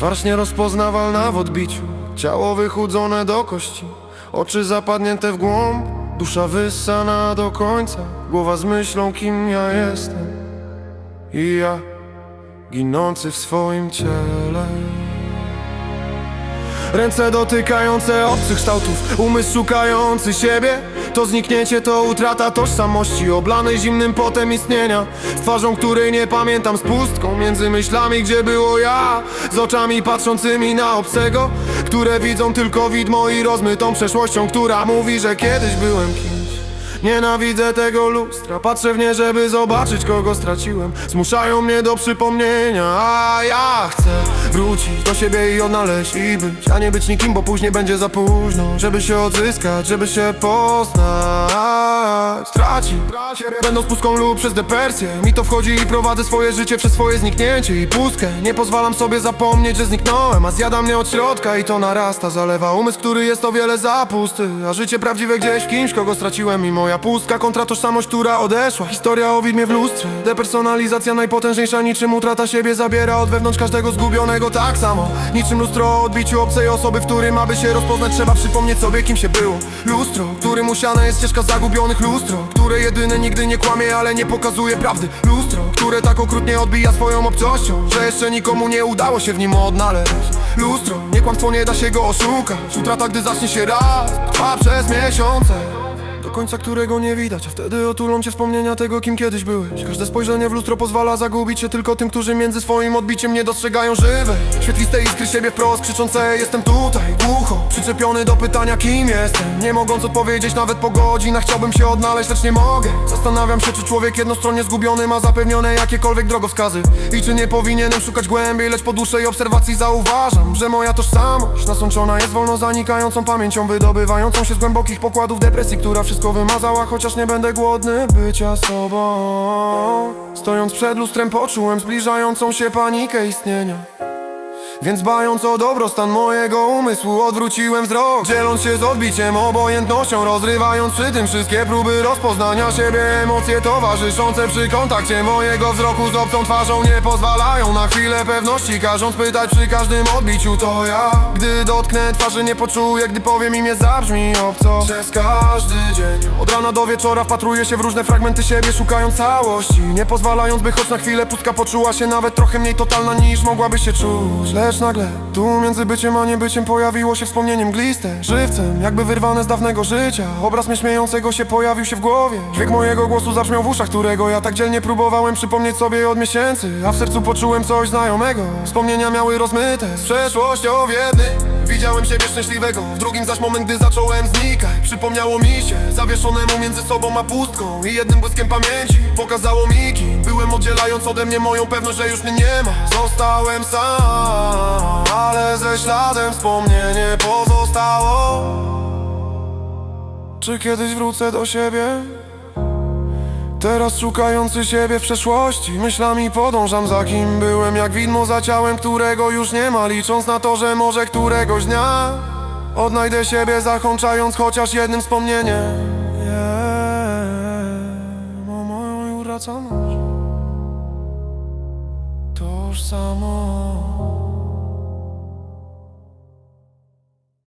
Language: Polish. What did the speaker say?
Twarz nierozpoznawalna w odbiciu. Ciało wychudzone do kości. Oczy zapadnięte w głąb. Dusza wyssana do końca. Głowa z myślą kim ja jestem. I ja ginący w swoim ciele Ręce dotykające obcych kształtów Umysł szukający siebie. To zniknięcie, to utrata tożsamości Oblanej zimnym potem istnienia. Z twarzą, której nie pamiętam Z pustką między myślami, gdzie było ja. Z oczami patrzącymi na obcego Które widzą tylko widmo i rozmytą przeszłością Która mówi, że kiedyś byłem kimś Nienawidzę tego lustra Patrzę w nie, żeby zobaczyć kogo straciłem. Zmuszają mnie do przypomnienia A ja chcę wrócić do siebie i odnaleźć i być A nie być nikim, bo później będzie za późno. Żeby się odzyskać, żeby się poznać Traci, będąc pustką lub przez depresję Mi to wchodzi i prowadzę swoje życie przez swoje zniknięcie I pustkę, nie pozwalam sobie zapomnieć, że zniknąłem A zjada mnie od środka i to narasta. Zalewa umysł, który jest o wiele za pusty A życie prawdziwe gdzieś w kimś, kogo straciłem I moja pustka kontra tożsamość, która odeszła. Historia o widmie w lustrze Depersonalizacja najpotężniejsza niczym utrata siebie Zabiera od wewnątrz każdego zgubionego. Tak samo Niczym lustro o odbiciu obcej osoby, w którym aby się rozpoznać Trzeba przypomnieć sobie kim się było. Lustro, którym usiana jest ścieżka zagubionych Lustro, które jedyne nigdy nie kłamie, ale nie pokazuje prawdy. Lustro, które tak okrutnie odbija swoją obcością Że jeszcze nikomu nie udało się w nim odnaleźć. Lustro, nie kłamstwo nie da się go oszukać. Utrata gdy zacznie się raz, trwa przez miesiące do końca którego nie widać, a wtedy otulą cię wspomnienia tego, kim kiedyś byłeś. Każde spojrzenie w lustro pozwala zagubić się tylko tym, którzy między swoim odbiciem nie dostrzegają żywej. Świetliste iskry siebie wprost, krzyczące jestem tutaj, głucho. Przyczepiony do pytania, kim jestem. Nie mogąc odpowiedzieć nawet po godzinach Chciałbym się odnaleźć, lecz nie mogę. Zastanawiam się, czy człowiek jednostronnie zgubiony ma zapewnione jakiekolwiek drogowskazy. I czy nie powinienem szukać głębiej, lecz po dłuższej obserwacji zauważam Że moja tożsamość nasączona jest wolno zanikającą pamięcią Wydobywającą się z głębokich pokładów depresji, która wszystko wymazała Chociaż nie będę głodny bycia sobą. Stojąc przed lustrem poczułem zbliżającą się panikę istnienia więc bając o dobrostan mojego umysłu odwróciłem wzrok Dzieląc się z odbiciem, obojętnością Rozrywając przy tym wszystkie próby rozpoznania siebie. Emocje towarzyszące przy kontakcie mojego wzroku Z obcą twarzą nie pozwalają na chwilę pewności Każąc pytać przy każdym odbiciu to ja. Gdy dotknę twarzy nie poczuję, gdy powiem imię zabrzmi obco. Przez każdy dzień Od rana do wieczora wpatruję się w różne fragmenty siebie Szukając całości Nie pozwalając by choć na chwilę pustka poczuła się nawet trochę mniej totalna niż mogłaby się czuć Lecz nagle. Tu między byciem a niebyciem pojawiło się wspomnienie mgliste. Żywcem, jakby wyrwane z dawnego życia. Obraz mnie śmiejącego się pojawił się w głowie. Dźwięk mojego głosu zabrzmiał w uszach, którego ja tak dzielnie próbowałem przypomnieć sobie od miesięcy. A w sercu poczułem coś znajomego. Wspomnienia miały rozmyte. Z przeszłością w jednym Widziałem siebie szczęśliwego, w drugim zaś moment, gdy zacząłem znikać Przypomniało mi się, zawieszonemu między sobą a pustką I jednym błyskiem pamięci. Pokazało mi kim Byłem oddzielając ode mnie moją pewność, że już mnie nie ma. Zostałem sam, ale ze śladem wspomnienie pozostało. Czy kiedyś wrócę do siebie? Teraz szukający siebie w przeszłości Myślami podążam za kim byłem Jak widmo za ciałem, którego już nie ma Licząc na to, że może któregoś dnia Odnajdę siebie zakończając chociaż jednym wspomnieniem. Yeah, O moją uratoność. Tożsamość